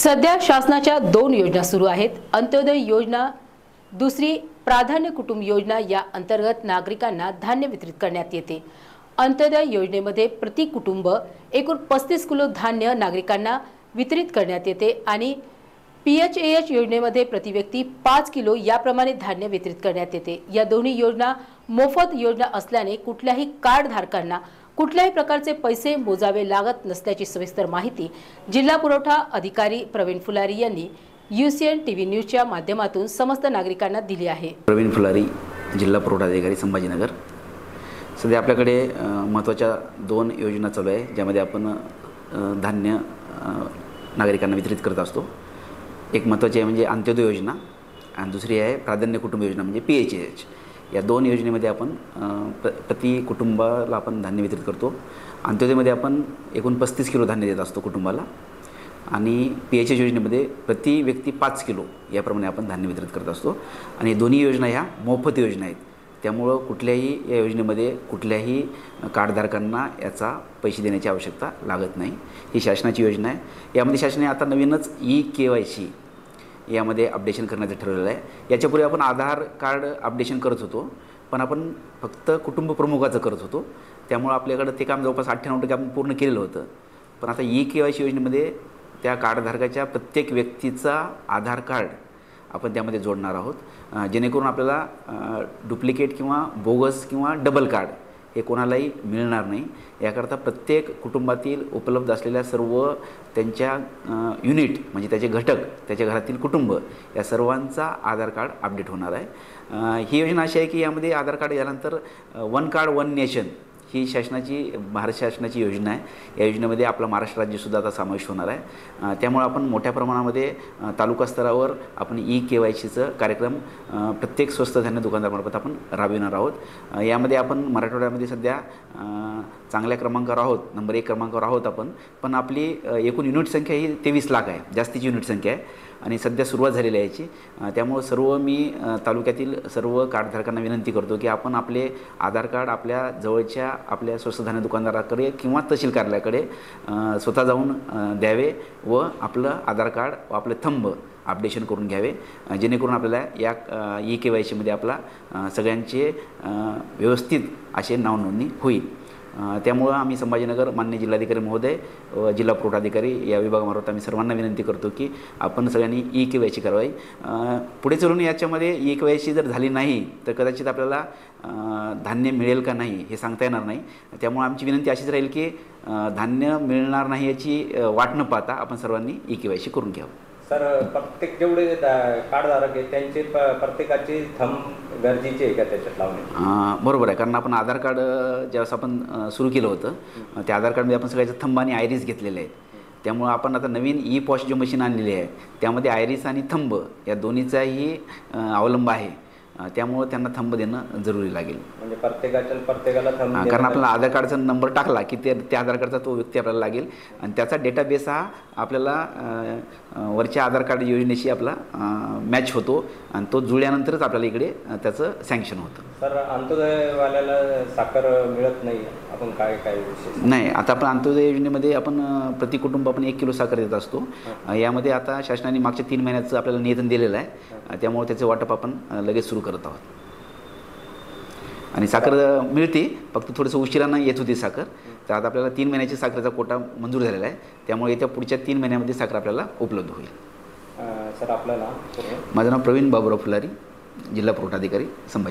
सध्या शासनाच्या दोन योजना सुरू आहेत. अंत्योदय योजना दुसरी प्राधान्य कुटुंब योजना या अंतर्गत नागरिकांना धान्य वितरित करण्यात येते. अंत्योदय योजनेमध्ये प्रति कुटुंब एकूण पस्तीस किलो धान्य नागरिकांना वितरित करण्यात येते आणि पी एच ए एच योजनेमध्ये प्रति व्यक्ती पाच किलो याप्रमाणे धान्य वितरित करण्यात येते. या दोन्ही योजना मोफत योजना असल्याने कुठल्याही कार्डधारकांना कुठल्याही प्रकारचे पैसे मोजावे लागत नसल्याची सविस्तर माहिती जिल्हा पुरवठा अधिकारी प्रवीण फुलारी यांनी युसीएन टीव्ही न्यूजच्या माध्यमातून समस्त नागरिकांना दिली आहे. प्रवीण फुलारी जिल्हा पुरवठा अधिकारी संभाजीनगर. सध्या आपल्याकडे महत्त्वाच्या दोन योजना चालू आहे ज्यामध्ये आपण धान्य नागरिकांना वितरित करत असतो. एक महत्त्वाची आहे म्हणजे अंत्योदय योजना आणि दुसरी आहे प्राधान्य कुटुंब योजना म्हणजे पी एच एच या दोन योजनेमध्ये आपण प्र प्रति कुटुंबाला आपण धान्य वितरित करतो. अंत्योदयमध्ये आपण एकूण पस्तीस किलो धान्य देत असतो कुटुंबाला. आणि पी एच एच योजनेमध्ये प्रति व्यक्ती पाच किलो याप्रमाणे आपण धान्य वितरित करत असतो. आणि दोन्ही योजना ह्या मोफत योजना आहेत. त्यामुळं कुठल्याही या योजनेमध्ये कुठल्याही कार्डधारकांना याचा पैसे देण्याची आवश्यकता लागत नाही. ही शासनाची योजना आहे. यामध्ये शासनाने आता नवीनच ई के वाय सी यामध्ये अपडेशन करण्याचं ठरवलेलं आहे. याच्यापूर्वी आपण आधार कार्ड अपडेशन करत होतो पण आपण फक्त कुटुंब प्रमुखाचं करत होतो. त्यामुळं आपल्याकडं ते काम जवळपास अठ्ठ्याण्णव टक्के आपण पूर्ण केलेलं होतं. पण आता ई के वाय सी योजनेमध्ये त्या कार्डधारकाच्या प्रत्येक व्यक्तीचा आधार कार्ड आपण त्यामध्ये जोडणार आहोत. जेणेकरून आपल्याला डुप्लिकेट किंवा बोगस किंवा डबल कार्ड हे कोणालाही मिळणार नाही. याकरता प्रत्येक कुटुंबातील उपलब्ध असलेल्या सर्व त्यांच्या युनिट म्हणजे त्याचे घटक त्याच्या घरातील कुटुंब या सर्वांचा आधार कार्ड अपडेट होणार आहे. ही योजना अशी आहे की यामध्ये आधार कार्ड झाल्यानंतर वन कार्ड वन नेशन ही शासनाची भारत शासनाची योजना आहे. या योजनेमध्ये आपलं महाराष्ट्र राज्यसुद्धा आता समावेश होणार आहे. त्यामुळं त्यामुळे आपण मोठ्या प्रमाणामध्ये तालुका स्तरावर आपण ई के वाय सीचं कार्यक्रम प्रत्येक स्वस्त धान्य दुकानदारामार्फत आपण राबविणार आहोत. यामध्ये आपण मराठवाड्यामध्ये सध्या चांगल्या क्रमांकावर आहोत. नंबर एक क्रमांकावर आहोत आपण. पण आपली एकूण युनिट संख्या ही तेवीस लाख आहे. जास्तीची युनिट संख्या आहे. आणि सध्या सुरुवात झालेली आहे याची. त्यामुळं सर्व मी तालुक्यातील सर्व कार्डधारकांना विनंती करतो की आपण आपले आधार कार्ड आपल्या जवळच्या आपल्या स्वस्त धान्य दुकानदाराकडे किंवा तहसील कार्यालयाकडे स्वतः जाऊन द्यावे व आपलं आधार कार्ड व आपले थंब अपडेशन करून घ्यावे. जेणेकरून आपल्याला या ई के वाय सीमध्ये आपला सगळ्यांचे व्यवस्थित असे नावनोंदणी होईल. त्यामुळं आम्ही संभाजीनगर मान्य जिल्हाधिकारी महोदय व जिल्हा पुरवठाधिकारी या विभागामार्फत आम्ही सर्वांना विनंती करतो की आपण सगळ्यांनी ई के वायची कारवाई पुढे चलून याच्यामध्ये ई के वायची जर झाली नाही तर कदाचित आपल्याला धान्य मिळेल का नाही हे सांगता येणार नाही. त्यामुळे आमची विनंती अशीच राहील की धान्य मिळणार नाही याची वाट न पाहता आपण सर्वांनी ई के वायची करून घ्यावं. सर प्रत्येक जेवढे कार्डधारक आहेत त्यांचे प- प्रत्येकाचे थंब गरजेचे आहे का त्याच्यात लावणे? बरोबर आहे. कारण आपण आधार कार्ड ज्यावेळेस आपण सुरू केलं होतं त्या आधार कार्डमध्ये आपण सगळ्याचे थंब आणि आयरीस घेतलेले आहेत. त्यामुळं आपण आता नवीन ई पॉश जे मशीन आणलेली आहे त्यामध्ये आयरीस आणि थंब या दोन्हीचाही अवलंब आहे. त्यामुळं त्यांना थंब देणं जरुरी लागेल. म्हणजे प्रत्येकाच्या प्रत्येकाला थंब कारण आपल्याला आधार कार्डचा नंबर टाकला की ते त्या आधार कार्डचा तो व्यक्ती आपल्याला लागेल. आणि त्याचा डेटाबेस हा आपल्याला वरच्या आधार कार्ड योजनेशी आपला मॅच होतो. आणि तो जुळल्यानंतरच आपल्याला इकडे त्याचं सँक्शन होतं. सर अंत्योदयवाल्याला साखर मिळत नाही. आपण काय काय विशेष नाही आता आपण अंत्योदय योजनेमध्ये आपण प्रति कुटुंब आपण एक किलो साखर देत असतो. यामध्ये आता शासनाने मागच्या तीन महिन्याचं आपल्याला निवेदन दिलेलं आहे. त्यामुळे त्याचे वाटप आपण लगेच सुरू करत आहोत. आणि साखर मिळते फक्त थोडंसं उशिरानं येत होती साखर. तर आता आपल्याला तीन महिन्याची साखरेचा कोटा मंजूर झालेला आहे. त्यामुळे येत्या पुढच्या तीन महिन्यामध्ये साखर आपल्याला उपलब्ध होईल. सर आपलं नाव? पूर्ण माझं नाव प्रवीण बाबुराव फुलारी जिल्हा पुरवठाधिकारी संभाजी.